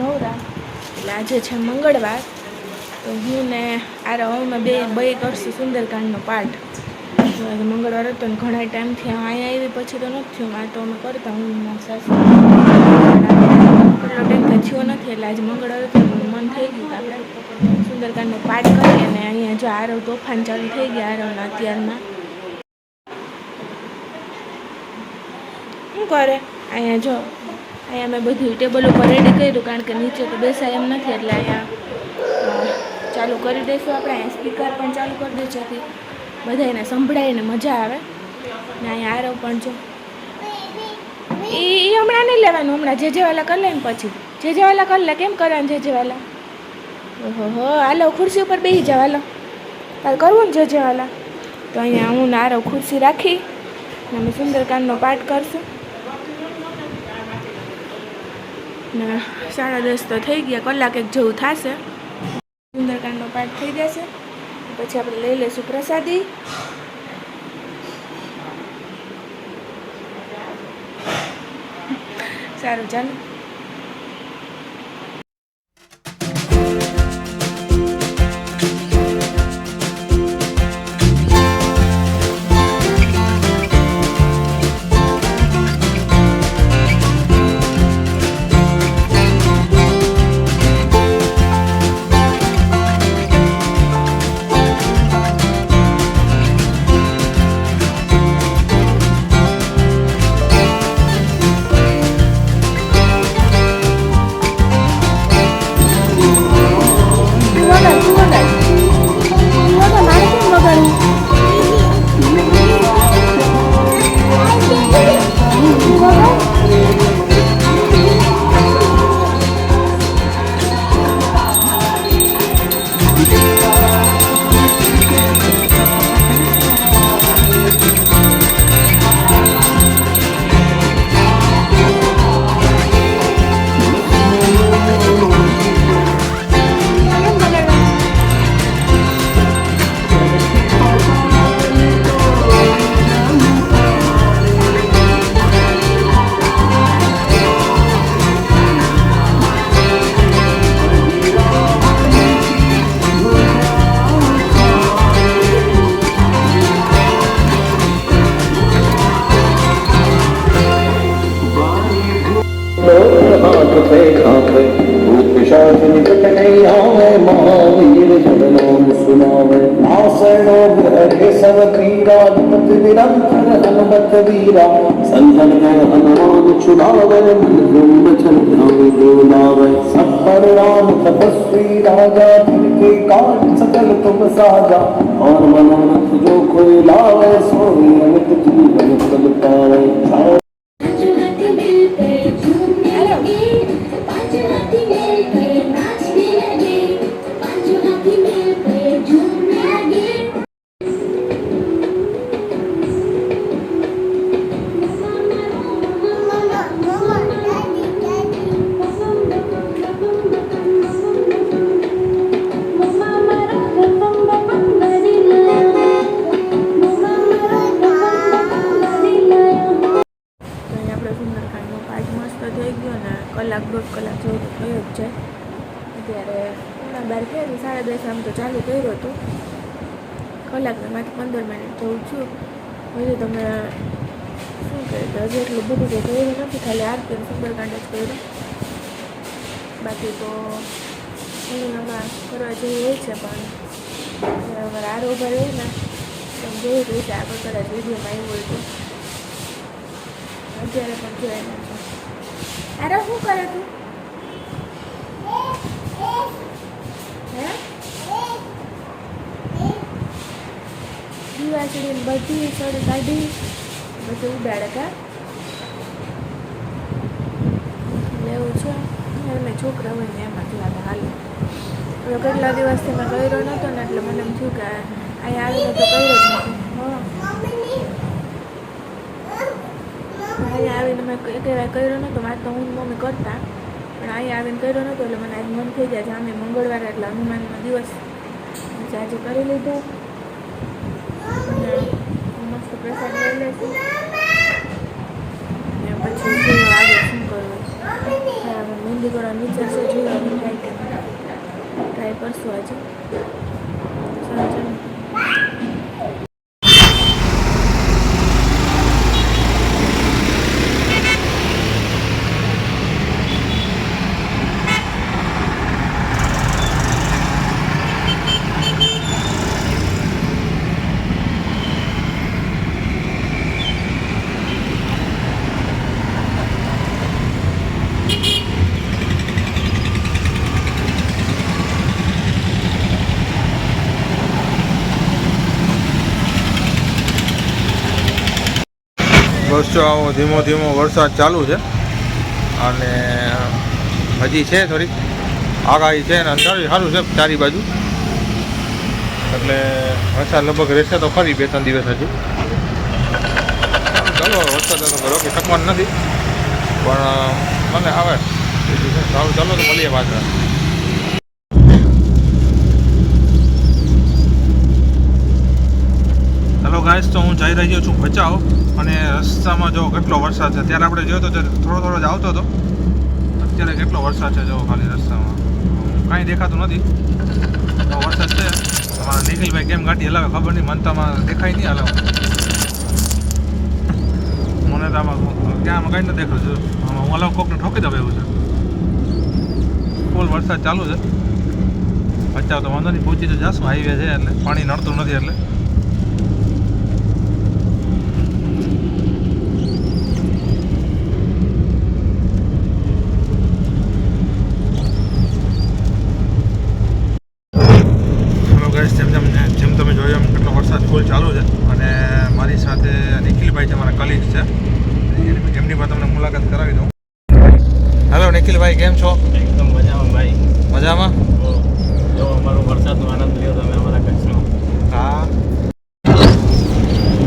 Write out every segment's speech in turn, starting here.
નવરા. એટલે આજે છે મંગળવાર. તો હું ને આ અમે બે બે કરશું સુંદરકાંડનો પાઠ. મંગળવાર હતો ને ઘણા ટાઈમથી અહીંયા આવી, પછી તો નથી થયું. મારે તો અમે કરતા, હું સાસુ. એટલો ટાઈમ થયો નથી, એટલે આજે મંગળવાર હતો મન થઈ ગયું આપણે સુંદરકાંડનો પાઠ કરીએ અને અહીંયા જો આરવ તોફાન ચાલુ થઈ ગયા આરવના અત્યારમાં. શું કરે? અહીંયા જો અહીંયા મેં બધું ટેબલ ઉપર રેડી કર્યું કારણ કે નીચે તો બેસાય એમ નથી એટલે અહીંયા ચાલુ કરી દઈશું આપણે. અહીંયા સ્પીકર પણ ચાલુ કરી દઈશું જેથી બધાને સંભળાય ને મજા આવે. ને અહીંયા આરવ પણ જો. એ હમણાં નહીં લેવાનું, હમણાં જે જેવાલા કરી લે ને પછી. જે જેવાલા કરી લે, કેમ કરવાનું જે જેવાલા? ઓહો હાલો, ખુરશી ઉપર બેસી જાવ હાલો. તારે કરવું ને જે જેવાલા. તો અહીંયા હું ને આરવ ખુરશી રાખી ને અમે સુંદરકાંડનો પાઠ કરશું. ને સાડા દસ તો થઈ ગયા, કલાક એક જેવું થશે. સુંદરકાંડનો પાઠ થઈ જશે. પછી આપણે લઈ લઈશું પ્રસાદી. સારું ચાલો. ध्यान डोलावे सब पर राम तपस्वी राजा जिनके काज सकल तुम साजा और मनोरथ जो कोई लावे सोई अमित जीवन फल पावे કલાક દોઢ કલાક જેવું તો થયું જ છે. અત્યારે હમણાં બાર થયા સાડા દસ આમ તો ચાલુ કર્યો હતો. કલાકને માત્ર પંદર મિનિટ જોઉં છું. હજુ તમે શું કહે તો હજી એટલું બધું તો કર્યું નથી, ખાલી આરતી સુંદરકાંડ જ કર્યું. બાકી તો હું આમાં કરવા જેવું હોય છે પણ અમારા આરો ઊભા હોય ને તમે જોયું જ હશે આગળ કદાચ વિડીયોમાં આવ્યું હોય તો. અત્યારે પણ નાખો અરે શું કરે તું? દીવા ચડીને બધી સળી કાઢી, બધું ઉડાડે કા? લેવું છે? મેં છોકરા હોય ને એમાં જોવા હાલે. કેટલા દિવસથી મેં કર્યો નહોતો ને એટલે મને એમ થયું કે અહીંયા આવીને તો કર્યો જ હા અહીંયા આવીને મેં કહેવાય કર્યો નહોતો, મારે તો હું મમ્મી કરતા. પણ અહીંયા આવીને કર્યો નહોતો, એટલે મને આજ મન થઈ જાય છે આમે મંગળવારે એટલે હનુમાનનો દિવસ. આજે કરી લીધો. મસ્ત પ્રસાદ લઈ લઈશું અને પછી જોઈએ આગળ શું કરું કરવાનો વિચાર છે જોઈએ હવે ટ્રાય ટ્રાય કરશું આજે સારું ચાલો જો આવો ધીમો ધીમો વરસાદ ચાલુ છે. અને હજી છે થોડીક. આગાહી છે અને અંધારું સારું છે ચારી બાજુ. એટલે વરસાદ લગભગ રહેશે તો ખરી બે ત્રણ દિવસ હજી. ચાલો વરસાદ તો ખરો કે થકવાનું નથી. પણ મને આવે. સારું, ચાલો તો મળીએ પાછા. ગાઈસ, તો હું જઈ રહ્યો છું ભચાઉ અને રસ્તામાં જો કેટલો વરસાદ છે. ત્યારે આપણે જોયો તો થોડો થોડો જ આવતો હતો. અત્યારે કેટલો વરસાદ છે જો ખાલી રસ્તામાં. કાંઈ દેખાતું નથી. તો વરસાદ છે. અમારા નિખિલભાઈ કેમ ગાડી હલાવે ખબર નહીં મનતામાં દેખાય નહીં હલાવે મને તો આમાં ત્યાં આમાં કાંઈ નથી દેખાતું. આમાં હું હલાવ, કોકને ઠોકી દઉં એવું છે. ફૂલ વરસાદ ચાલુ છે. ભચાઉ તો વાંધો નહીં, પહોંચી તો જશું, હાઈવે છે એટલે, પાણી નડતું નથી એટલે હેલો ગાઈસ જેમ જેમ જેમ તમે જોયું એમ કેટલો વરસાદ ફૂલ ચાલુ છે. અને મારી સાથે નિખિલભાઈ છે મારા કલીગ છે. એમની પણ તમને મુલાકાત કરાવી દઉં. હેલો નિખિલભાઈ કેમ છો? એકદમ મજામાં ભાઈ. મજામાં? જો અમારો વરસાદનો આનંદ લ્યો તમે અમારા કચ્છનો. હા.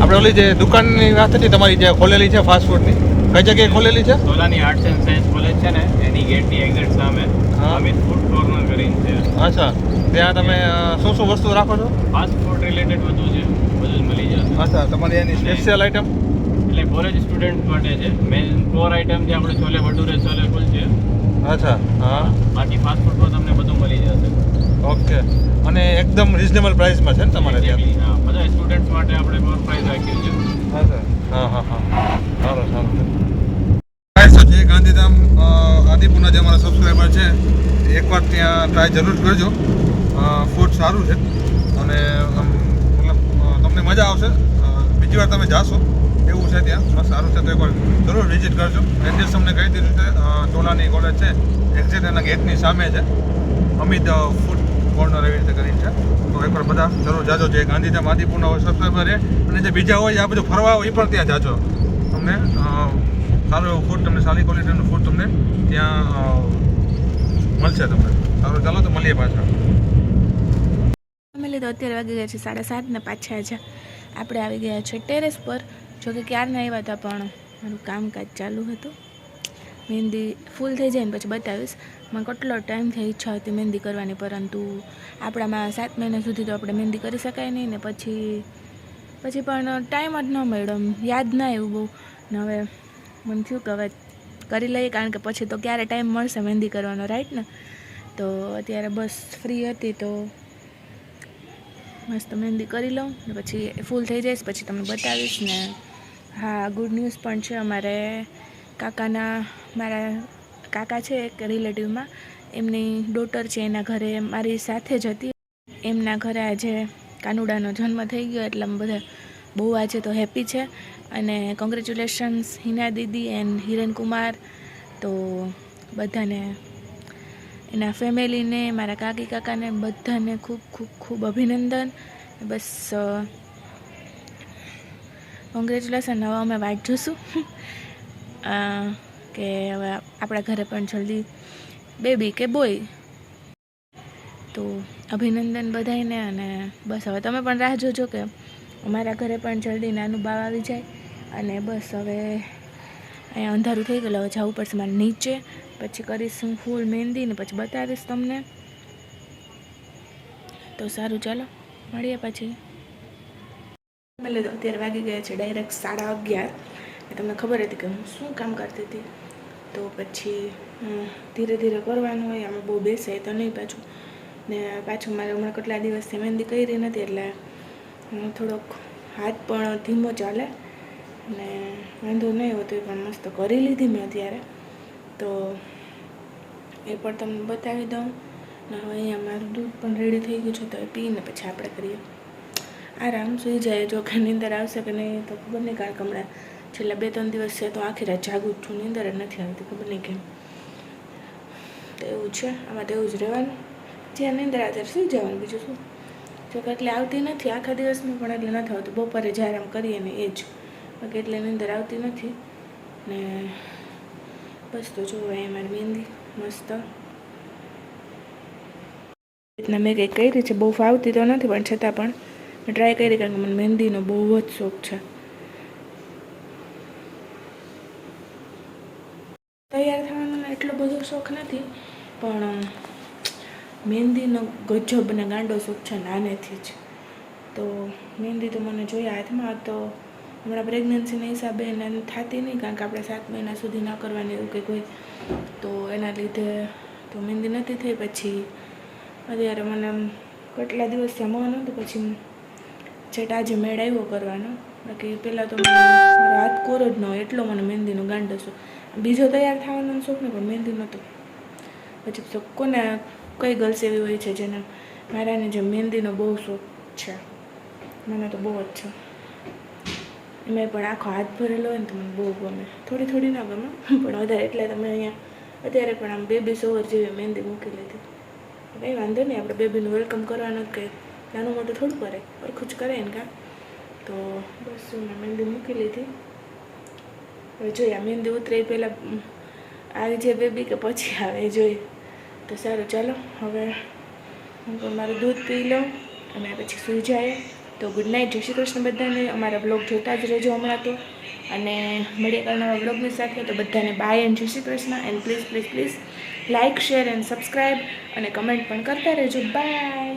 આપણે ઓલી જે દુકાનની વાત હતી તમારી જે ખોલેલી છે ફાસ્ટ ફૂડની કઈ જગ્યાએ ખોલેલી છે? સોલાની આર્ટ્સ એન્ડ સાયન્સ કોલેજ છે ને એની ગેટની એક્ઝેક્ટ સામે. અમિત ફૂડ કોર્નર કરીને છે. અચ્છા. ત્યાં તમે શું શું વસ્તુ રાખો છો? ફાસ્ટ ફૂડ રિલેટેડ બધું છે. જ મળી જશે અચ્છા તમારી એની સ્પેશિયલ આઈટમ એટલે કોલેજ સ્ટુડન્ટ માટે છે. મેઇન કોર આઈટમ છે આપણે છોલે ભટુરે છોલે કુલચે અચ્છા હા. બાકી ફાસ્ટ ફૂડમાં તમને બધું મળી જશે. ઓકે. અને એકદમ રિઝનેબલ પ્રાઇસમાં છે ને તમારે ત્યાં? હા. બધા સ્ટુડન્ટ્સ માટે આપણે કોર પ્રાઇસ રાખ્યું છે અચ્છા હા હા હા. સારું સારું. જે ગાંધીધામ આદિપુરના જે અમારા સબસ્ક્રાઈબર છે એકવાર ત્યાં ટ્રાય જરૂર કરજો. ફૂડ સારું છે. અને આમ તમને મજા આવશે. બીજી વાર તમે જાશો. એવું છે ત્યાં. બસ સારું છે તો એકવાર જરૂર વિઝિટ કરજો. એડ્રેસ તમને કહી દીધું છે ટોલાની કોલેજ છે. એક્ઝેક્ટ એના ગેટની સામે છે. અમિત ફૂડ કોર્નર એવી રીતે કરીને છે. તો એકવાર બધા જરૂર જાજો. જે ગાંધીધામ આદિપુરના હોય સબસ્ક્રાઈબર રહે અને જે બીજા હોય, આ બધું ફરવા હોય એ પણ ત્યાં જાજો. તમને સારું એવું ફૂડ તમને, સારી ક્વોલિટીનું ફૂડ તમને ત્યાં મળશે તમને. સારું, ચાલો તો મળીએ પાછા. ફેમિલી તો અત્યારે વાગી ગયા છે સાડા સાત ને પાછા છે આપણે આવી ગયા છે ટેરેસ પર. જો કે ક્યારના આવ્યા હતા પણ મારું કામકાજ ચાલુ હતું. મહેંદી ફૂલ થઈ જાય ને પછી બતાવીશ. મને કેટલો ટાઈમ થઈ ઈચ્છા હતી મહેંદી કરવાની, પરંતુ આપણામાં સાત મહિના સુધી તો આપણે મહેંદી કરી શકાય નહીં ને પછી પછી પણ ટાઈમ જ ન મળ્યો. યાદ ના આવ્યું બહુ. ને હવે મને થયું કે હવે કરી લઈએ, કારણ કે પછી તો ક્યારે ટાઈમ મળશે મહેંદી કરવાનો રાઈટ ને? તો અત્યારે બસ ફ્રી હતી તો મસ્ત મહેંદી કરી લઉં ને પછી ફૂલ થઈ જઈશ પછી તમને બતાવીશ ને. હા ગુડ ન્યૂઝ પણ છે અમારે કાકાના, મારા કાકા છે એક રિલેટિવમાં એમની ડોટર છે એના ઘરે, મારી સાથે જ હતી. એમના ઘરે આજે કાનુડાનો જન્મ થઈ ગયો, એટલે બધા બહુ આજે તો હેપી છે. અને congratulations Hina Didi and Hiren Kumar તો બધાને એના ફેમિલીને મારા કાકી કાકાને બધાને ખૂબ ખૂબ ખૂબ અભિનંદન. બસ કોંગ્રેચ્યુલેશન હવે અમે વાટ જોશું. કે હવે આપણા ઘરે પણ જલ્દી બેબી કે બોય તો અભિનંદન બધાયને અને બસ હવે તમે પણ રાહ જોજો કે અમારા ઘરે પણ જલ્દી નાનું બાવ આવી જાય. અને બસ હવે અહીંયા અંધારું થઈ ગયેલું હવે જવું પડશે મારે નીચે. પછી કરીશ હું ફૂલ મહેંદી ને પછી બતાવીશ તમને. તો સારું, ચાલો, મળીએ પછી. મેં અત્યારે વાગી ગયા છે ડાયરેક્ટ સાડા અગિયાર. તમને ખબર હતી કે હું શું કામ કરતી હતી? તો પછી ધીરે ધીરે કરવાનું હોય, આમાં બહુ બેસે તો નહીં પાછું. ને પાછું મારે હમણાં કેટલા દિવસથી મહેંદી કરી નથી, એટલે હું થોડોક હાથ પણ ધીમો ચાલે. ને વાંધો નહીં હોતો પણ મસ્ત કરી લીધી મેં અત્યારે. તો એ પણ તમને બતાવી દઉં. ને હવે અહીંયા મારું દૂધ પણ રેડી થઈ ગયું છે, તો એ પીને પછી આપણે કરીએ. આરામ સુઈ જાય, જો કે નીંદર આવશે કે નહીં, તો ખબર નહીં કારણ કે છેલ્લા બે ત્રણ દિવસ છે, તો આખી રાત જાગું છું, નીંદર નથી આવતી, ખબર નહીં કેમ. તો એવું છે, આમાં તો એવું જ રહેવાનું. જ્યાં નીંદર આવે સુઈ જવાનું, બીજું શું? જો કે એટલે આવતી નથી આખા દિવસમાં, પણ એટલે નથી આવતું. બપોરે જ્યારે આમ કરીએ ને એ જ. બાકી એટલે નીંદર આવતી નથી. ને બસ તો જોવાય મારી મહેંદી. મસ્ત. રીતના મેં કંઈક કરી છે, બહુ ફાવતી તો નથી, પણ છતાં પણ ટ્રાય કરી કારણ કે મને મહેંદીનો બહુ જ શોખ છે. તૈયાર થવાનો એટલો બધો શોખ નથી, પણ મહેંદીનો ગજબ અને ગાંડો શોખ છે, નાનેથી જ. તો મહેંદી તો મને જોઈએ હાથમાં તો હમણાં પ્રેગ્નન્સીના હિસાબે એને થતી નહીં કારણ કે આપણે સાત મહિના સુધી ન કરવાની એવું કે કોઈ. તો એના લીધે તો મહેંદી નથી થઈ. પછી અત્યારે મને આમ કેટલા દિવસ જમવાનું હતું, પછી છેટ આજે મેળ આવ્યો કરવાનો. બાકી પહેલાં તો હાથ કોરો જ ન હોય, એટલો મને મહેંદીનો ગાંડો શોખ બીજો તૈયાર થવાનો શોખ ને પણ મહેંદી નહોતો. પછી તો કોને કઈ ગર્લ્સ એવી હોય છે જેને મારાને જે મહેંદીનો બહુ શોખ છે. મને તો બહુ જ છે એમાં પણ આખો હાથ ભરેલો હોય ને તો મને બહુ ગમે. થોડી થોડી ના ગમે, પણ વધારે એટલે તમે અહીંયા અત્યારે પણ આમ બેબી સોવર જેવી મહેંદી મૂકી લીધી. કંઈ વાંધો નહીં, આપણે બેબીનું વેલકમ કરવાનું કે નાનું મોટું થોડું કરે પરખું જ કરે ને કાં. તો બસ મેં મહેંદી મૂકી લીધી. હવે જોઈએ, આ મહેંદી ઉતરે પહેલાં આવી જાય બેબી કે પછી આવે જોઈએ. તો સારું, ચાલો, હવે હું મારું દૂધ પી લઉં અને પછી સૂઈ જાય તો ગુડ નાઇટ, જય શ્રી કૃષ્ણ બધાને. અમારા બ્લોગ જોતા જ રહેજો હમણાં તો. અને મળીએ કાલ નવા બ્લોગની સાથે. તો બધાને bye and Jai Shri Krishna. And please please please like share and subscribe અને કમેન્ટ પણ કરતા રહેજો. બાય